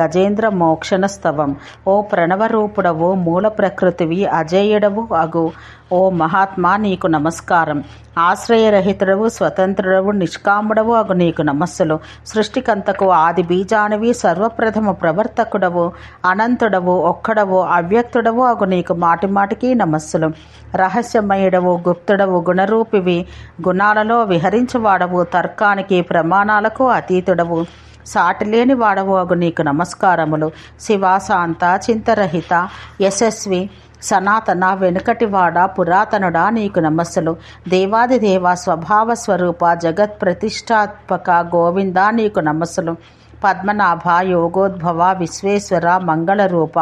గజేంద్ర మోక్షణస్తవం. ఓ ప్రణవరూపుడవు మూల ప్రకృతివి అజేయుడవు అగు. ఓ మహాత్మా నీకు నమస్కారం. ఆశ్రయరహితుడవు స్వతంత్రుడవు నిష్కాముడవు అగు నీకు నమస్సులు. సృష్టికంతకు ఆది బీజానివి సర్వప్రథమ ప్రవర్తకుడవు. అనంతుడవు ఒక్కడవు అవ్యక్తుడవు అగు నీకు మాటిమాటికి నమస్సులు. రహస్యమయుడవు గుప్తుడవు గుణరూపివి. గుణాలలో విహరించువాడవు తర్కానికి ప్రమాణాలకు అతీతుడవు. సాటిలేని వాడవోగు నీకు నమస్కారములు. శివాశాంత చింతరహిత యశస్వి సనాతన వెనుకటివాడ పురాతనుడా నీకు నమస్సులు. దేవాదిదేవ స్వభావ స్వరూప జగత్ ప్రతిష్టాత్మక గోవింద నీకు నమస్సులు. పద్మనాభ యోగోద్భవ విశ్వేశ్వర మంగళరూప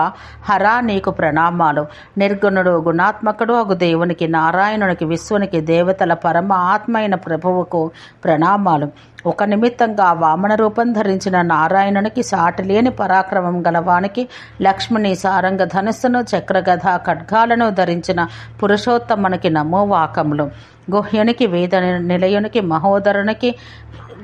హర నీకు ప్రణామాలు. నిర్గుణుడు గుణాత్మకుడు అగు దేవునికి నారాయణునికి విశ్వనికి దేవతల పరమ ఆత్మైన ప్రభువుకు ప్రణామాలు. ఒక నిమిత్తంగా వామన రూపం ధరించిన నారాయణునికి సాటిలేని పరాక్రమం గలవానికి లక్ష్మణి సారంగ ధనుస్సును చక్రగధ ఖడ్గాలను ధరించిన పురుషోత్తమునికి నమో వాకములు. గుహ్యునికి వేద నిలయునికి మహోదరునికి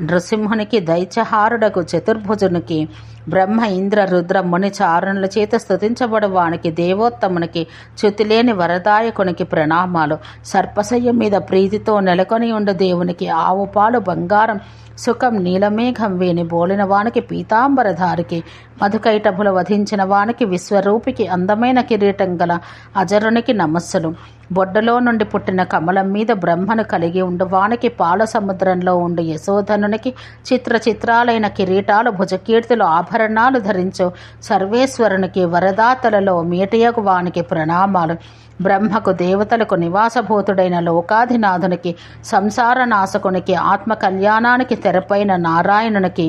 నృసింహునికి దైత్యహారుడకు చతుర్భుజునికి బ్రహ్మ ఇంద్ర రుద్ర ముని చారణుల చేత స్థుతించబడు వానికి దేవోత్తమునికి చ్యుతిలేని వరదాయకునికి ప్రణామాలు. సర్పశయ్య మీద ప్రీతితో నెలకొని ఉండు దేవునికి ఆవు పాలు బంగారం సుఖం నీలమేఘం వేని బోలిన వానికి పీతాంబరధారికి మధుకైటభుల వధించిన వానికి విశ్వరూపికి అందమైన కిరీటం గల అజరునికి నమస్సులు. బొడ్డలో నుండి పుట్టిన కమలం మీద బ్రహ్మను కలిగి ఉండు వానికి పాల సముద్రంలో ఉండు యశోధనునికి చిత్ర చిత్రాలైన కిరీటాలు భుజకీర్తులు ఆభరణాలు ధరించు. సర్వేశ్వరునికి వరదాతలలో మీటయకు వానికి ప్రణామాలు. బ్రహ్మకు దేవతలకు నివాసభూతుడైన లోకాధినాథునికి సంసార నాశకునికి ఆత్మ కళ్యాణానికి తెరపైన నారాయణునికి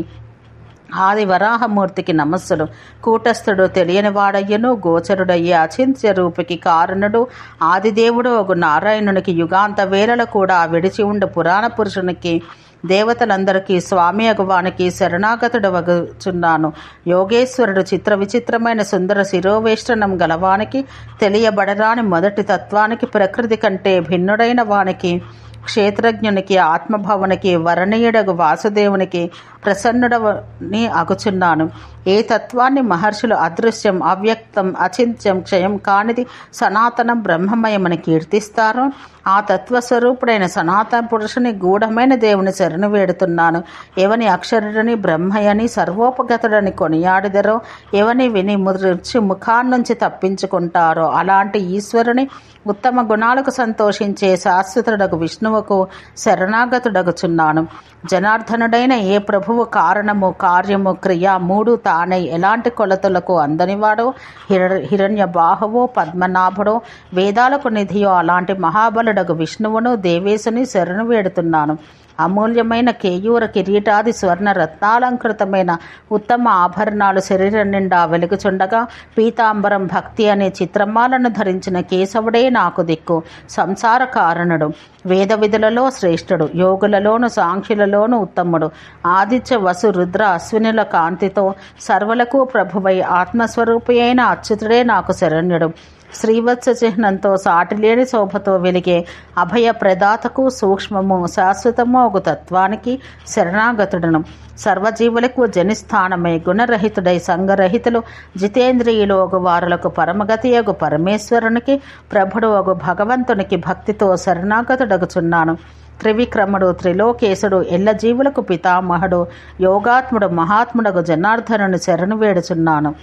ఆది వరాహమూర్తికి నమస్సులు. కూటస్థుడు తెలియని వాడయ్యను గోచరుడయ్యే అచింత్య రూపికి కారణుడు ఆదిదేవుడు ఒక నారాయణునికి యుగాంత వేళల కూడా విడిచి ఉండు పురాణ పురుషునికి దేవతలందరికీ స్వామి అగువానికి శరణాగతుడవగుచున్నాను. యోగేశ్వరుడు చిత్ర విచిత్రమైన సుందర శిరోవేష్టనం గలవానికి తెలియబడరాని మొదటి తత్వానికి ప్రకృతి కంటే భిన్నుడైన వానికి క్షేత్రజ్ఞునికి ఆత్మభవనికి వరణీయుడగు వాసుదేవునికి ప్రసన్నుడని అగుచున్నాను ఏ తత్వాన్ని మహర్షులు అదృశ్యం అవ్యక్తం అచింత్యం క్షయం కానిది సనాతనం బ్రహ్మమయమని కీర్తిస్తారో ఆ తత్వస్వరూపుడైన సనాతన పురుషుని గూఢమైన దేవుని శరణు వేడుతున్నాను. ఎవని అక్షరుడని బ్రహ్మయని సర్వోపగతుడని కొనియాడిదరో ఎవని విని మృత్యు ముఖాన్నుంచి తప్పించుకుంటారో అలాంటి ఈశ్వరుని ఉత్తమ గుణాలకు సంతోషించే శాశ్వతుడకు విష్ణువుకు శరణాగతుడగుచున్నాను. జనార్దనుడైన ఏ ప్రభువు కారణము కార్యము క్రియ మూడు తానై. ఎలాంటి కొలతలకు అందనివాడో? హిర హిరణ్య బాహువో పద్మనాభుడో. వేదాలకు నిధియో అలాంటి మహాబలుడగు విష్ణువును దేవేశుని శరణు వేడుతున్నాను. అమూల్యమైన కేయూర కిరీటాది స్వర్ణ రత్నాలంకృతమైన ఉత్తమ ఆభరణాలు శరీరం నిండా వెలుగుచుండగా పీతాంబరం భక్తి అనే చిత్రమాలను ధరించిన కేశవుడే నాకు దిక్కు సంసార కారణుడు. వేద విధులలో శ్రేష్ఠుడు యోగులలోను సాంఖ్యులలోను ఉత్తముడు. ఆదిత్య వసు రుద్ర అశ్వినుల కాంతితో సర్వలకు ప్రభువై ఆత్మస్వరూపి అయిన అచ్యుతుడే నాకు శరణ్యుడు. శ్రీవత్స చిహ్నంతో సాటిలేని శోభతో వెలిగే అభయ ప్రదాతకు సూక్ష్మము శాశ్వతము ఒక తత్వానికి శరణాగతుడను. సర్వజీవులకు జనిస్థానమై గుణరహితుడై సంగరహితులు జితేంద్రియులు ఒక వారులకు పరమగతి ఒక పరమేశ్వరునికి ప్రభుడు ఒక భగవంతునికి భక్తితో శరణాగతుడగుచున్నాను. త్రివిక్రముడు త్రిలోకేశుడు ఎల్ల జీవులకు పితామహుడు యోగాత్ముడు మహాత్ముడకు జనార్దనుని శరణు వేడుచున్నాను.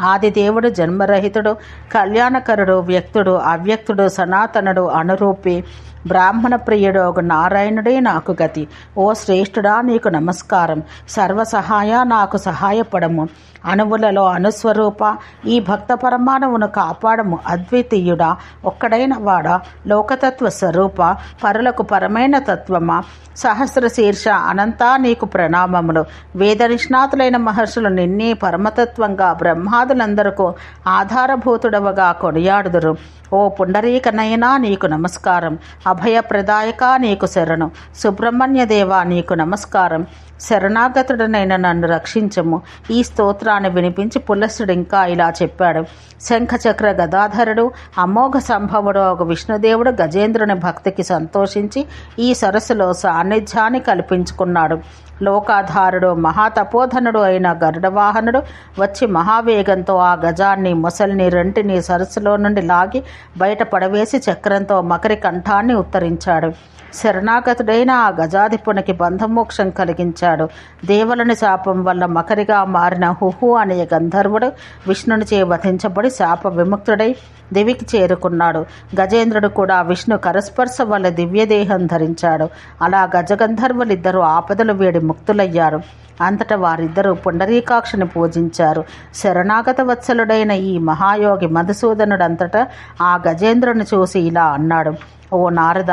ఆదిదేవుడు జన్మరహితుడు కళ్యాణకరుడు వ్యక్తుడు అవ్యక్తుడు సనాతనుడు అనురూపి బ్రాహ్మణ ప్రియుడు ఒక నారాయణుడే నాకు గతి. ఓ శ్రేష్ఠుడా నీకు నమస్కారం. సర్వసహాయ నాకు సహాయపడము. అణువులలో అనుస్వరూప ఈ భక్త పరమాణువును కాపాడము అద్వితీయుడా. ఒక్కడైన వాడ లోకతత్వ స్వరూప పరులకు పరమైన తత్వమా. సహస్ర శీర్ష అనంతా నీకు ప్రణామములు. వేద నిష్ణాతులైన మహర్షులు నిన్నే పరమతత్వంగా బ్రహ్మాదులందరకు ఆధారభూతుడవగా కొనియాడుదురు. ఓ పుండరీకనైనా నీకు నమస్కారం. అభయప్రదాయక నీకు శరణు. సుబ్రహ్మణ్య దేవ నీకు నమస్కారం. శరణాగతుడనైన నన్ను రక్షించము. ఈ స్తోత్రాన్ని వినిపించి పులస్సుడు ఇంకా ఇలా చెప్పాడు. శంఖచక్ర గదాధరుడు అమోఘ సంభవుడు ఒక విష్ణుదేవుడు గజేంద్రుని భక్తికి సంతోషించి ఈ సరస్సులో సాన్నిధ్యాన్ని కల్పించుకున్నాడు. లోకాధారుడు మహాతపోధనుడు అయిన గరుడవాహనుడు వచ్చి మహావేగంతో ఆ గజాన్ని మొసలిని రెంటిని సరస్సులో నుండి లాగి బయట పడవేసి చక్రంతో మకరి కంఠాన్ని ఉత్తరించాడు. శరణాగతుడైన ఆ గజాధిపునికి బంధమోక్షం కలిగించాడు. దేవలని శాపం వల్ల మకరిగా మారిన హుహు అనే గంధర్వుడు విష్ణునిచే వధించబడి శాప విముక్తుడై దివికి చేరుకున్నాడు. గజేంద్రుడు కూడా విష్ణు కరస్పర్శ వల్ల దివ్యదేహం ధరించాడు. అలా గజగంధర్వులిద్దరూ ఆపదలు వేడి ముక్తులయ్యారు. అంతట వారిద్దరూ పుండరీకాక్షుని పూజించారు. శరణాగత వత్సలుడైన ఈ మహాయోగి మధుసూదనుడంతటా ఆ గజేంద్రుని చూసి ఇలా అన్నాడు ఓ నారద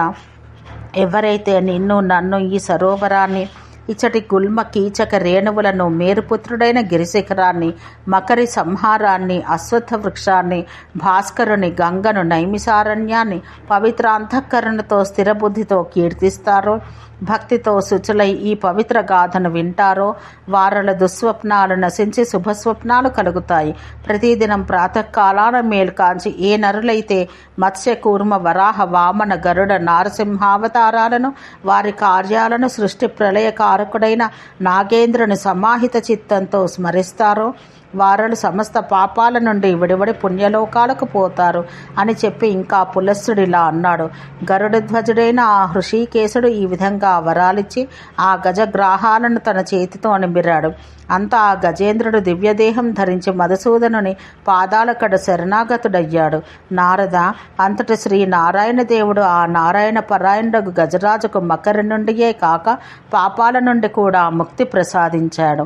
ఎవరైతే నిన్ను నన్ను ఈ సరోవరాన్ని ఇచ్చటి గుల్మ కీచక రేణువులను మేరుపుత్రుడైన గిరిశిఖరాన్ని మకరి సంహారాన్ని అశ్వత్థ వృక్షాన్ని భాస్కరుని గంగను నైమిసారణ్యాన్ని పవిత్ర అంతఃకరణతో స్థిరబుద్ధితో కీర్తిస్తారో భక్తితో శుచులై ఈ పవిత్ర గాథను వింటారో వారల దుస్వప్నాలు నశించి శుభస్వప్నాలు కలుగుతాయి. ప్రతిదినం ప్రాతకాలాన మేల్కాంచి ఏ నరులైతే మత్స్య కూర్మ వరాహ వామన గరుడ నారసింహావతారాలను వారి కార్యాలను సృష్టి ప్రళయకారకుడైన నాగేంద్రుని సమాహిత చిత్తంతో స్మరిస్తారో వారలు సమస్త పాపాల నుండి విడివడి పుణ్యలోకాలకు పోతారు అని చెప్పి ఇంకా పులస్సుడిలా అన్నాడు. గరుడధ్వజుడైన ఆ హృషికేశుడు ఈ విధంగా వరాలిచ్చి ఆ గజగ్రాహాలను తన చేతితో అనిమిరాడు అంతా ఆ గజేంద్రుడు దివ్యదేహం ధరించి మధుసూదనుని పాదాలకడ శరణాగతుడయ్యాడు. నారద అంతటి శ్రీ నారాయణ దేవుడు ఆ నారాయణ పరాయణుడు గజరాజుకు మకరి నుండియే కాక పాపాల నుండి కూడా ముక్తి ప్రసాదించాడు.